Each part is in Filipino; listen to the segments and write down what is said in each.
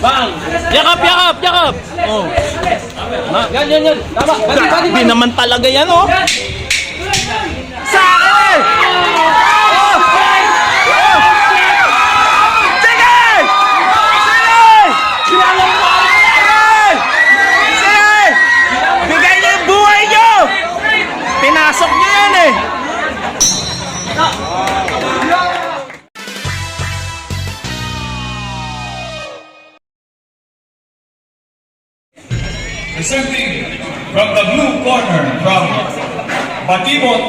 Bang! Yakap, yakap, yakap. Oh. Ma, Yan, yan, yan. Tama. Bati, bati, bati. naman talaga yan, oh. Sa akin! Presenting from the blue corner from Batibot,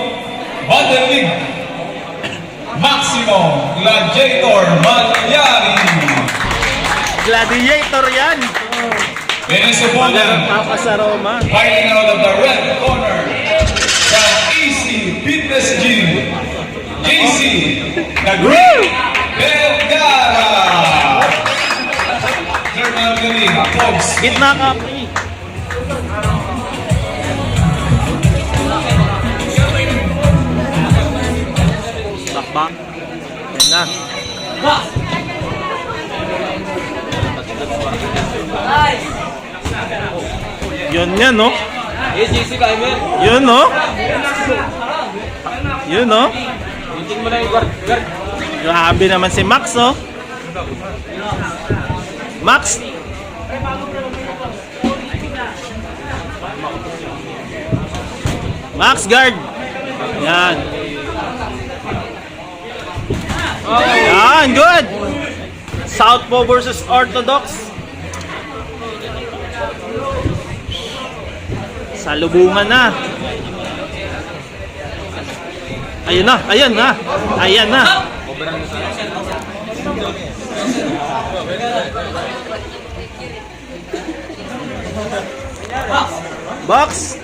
Badeling, Maximo Gladiator Malyari. Gladiator yan! In his opponent, Papa sa Roma. fighting out of the red corner from EC Fitness Gym, JC, the Great. German Galing, Pogs. Gitna ka, pre. Na. Yun yan, no? Yun, no? Yun, no? Grabe naman si Max, oh. Max! Max guard! Yan. Yan, good! Southpaw versus Orthodox. Salubungan na. Ayun na, ayan na. Ayan na. Box.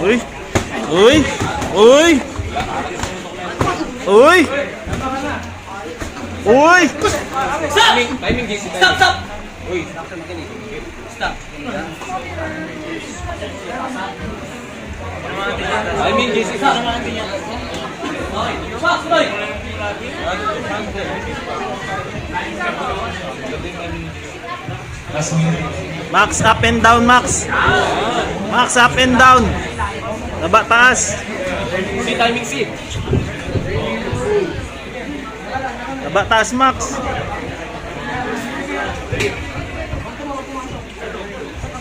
Uy. Uy. Uy. Uy. Uy. Climber. Stop, stop! Uy. Stop. Timing JC Climber. Last minute. Max up and down, Max. Max up and down. Taba taas. Si timing C. Taba taas, Max.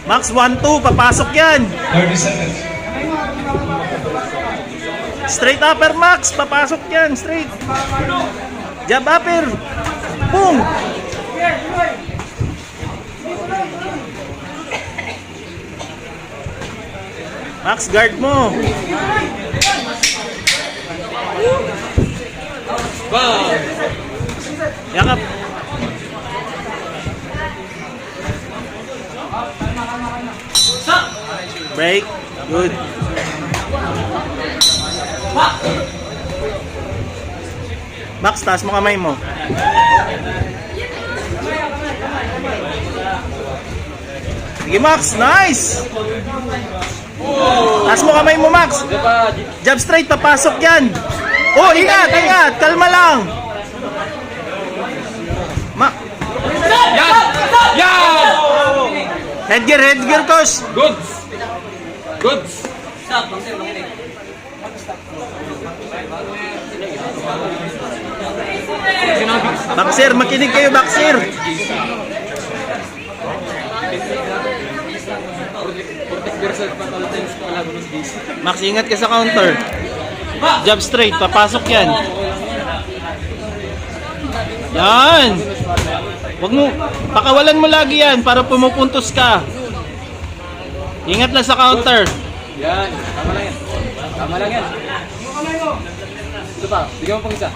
Max 1-2, papasok yan. 30 seconds. Straight upper, Max. Papasok yan, straight. Jab upper. Boom. Max, guard mo. Bang! Yakap. Break. Good. Max, taas mo kamay mo. Sige Max, nice! Taas mo kamay mo Max. Jab straight, papasok yan. Oh, ingat, ingat. Kalma lang. Ma Yan! Yan! headgear, headgear, coach. Goods! Goods! Boxer, makinig kayo, boxer. Max, ingat ka sa counter. Jab straight, papasok yan. Yan. Wag mo, pakawalan mo lagi yan para pumupuntos ka. Ingat lang sa counter. Yan! Tama lang yan. Tama lang yan. Ito pa, bigyan mo pang isa.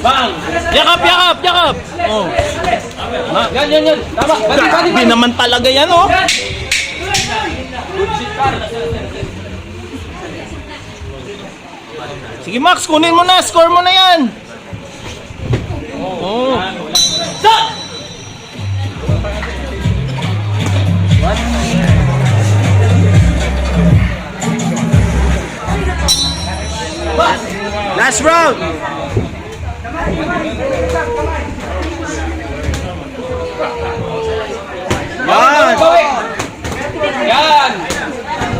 Bang! Yakap, yakap, yakap. Oh. Ma, Yan, yan, yan. Tama. Bati, bati, grabe bati. naman talaga yan, oh. Sige Max, kunin mo na, score mo na yan. Oh. Last round.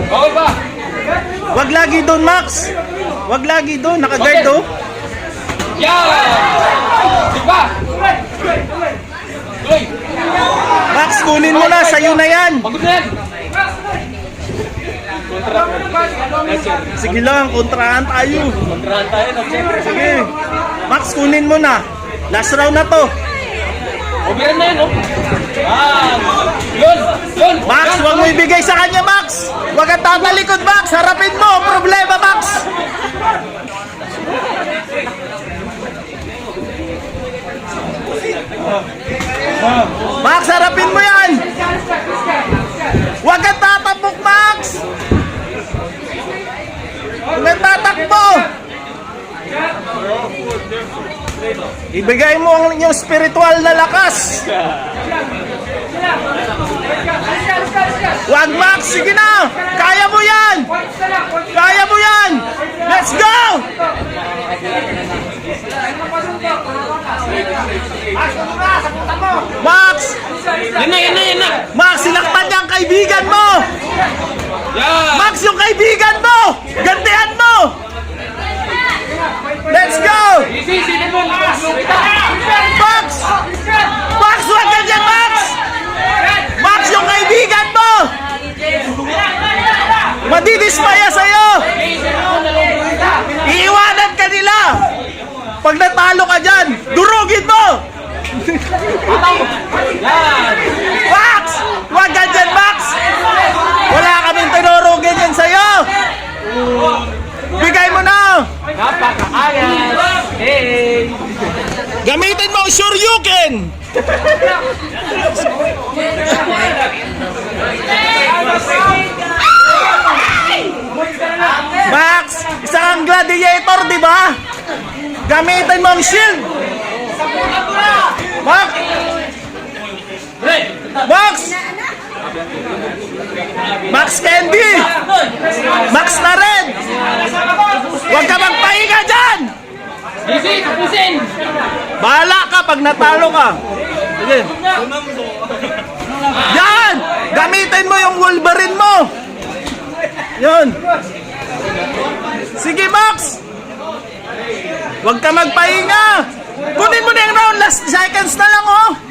Wag lagi doon, Max. Wag lagi doon. Naka-guard, oh. Yan! Di ba? Uy! Max, kunin mo na. Sa'yo na yan. Pagod na yan! Sige lang, kontrahan tayo. Kontrahan tayo, no? Sige. Max, kunin mo na. Last round na to. Obiran na yan, no? Max, huwag mo ibigay sa kanya, Max. Huwag kang tatalikod, Max. Harapin mo. Problema. Max, harapin mo yan. Huwag kang tatapok, Max. Huwag kang tatakbo. Ibigay mo ang inyong spiritual na lakas. Wag Max, sige na! Kaya mo yan! Kaya mo yan! Let's go! Max! Yan na, yan na, yan na! Max, sinaktan niya ang kaibigan mo! Max, yung kaibigan mo! Gantihan mo! Go! Easy, mo! Gamitin mo ang Shoryuken! Max! Isa kang gladiator, di ba? Gamitin mo ang shield! Max! Max! Max Candy! Max na rin! Huwag ka magpahinga dyan! Easy, tapusin! Bahala pag natalo ka. Yan! Gamitin mo yung Wolverine mo. Yun. Sige, Max. Huwag ka magpahinga. Kunin mo na yung round. Last seconds na lang. Oh.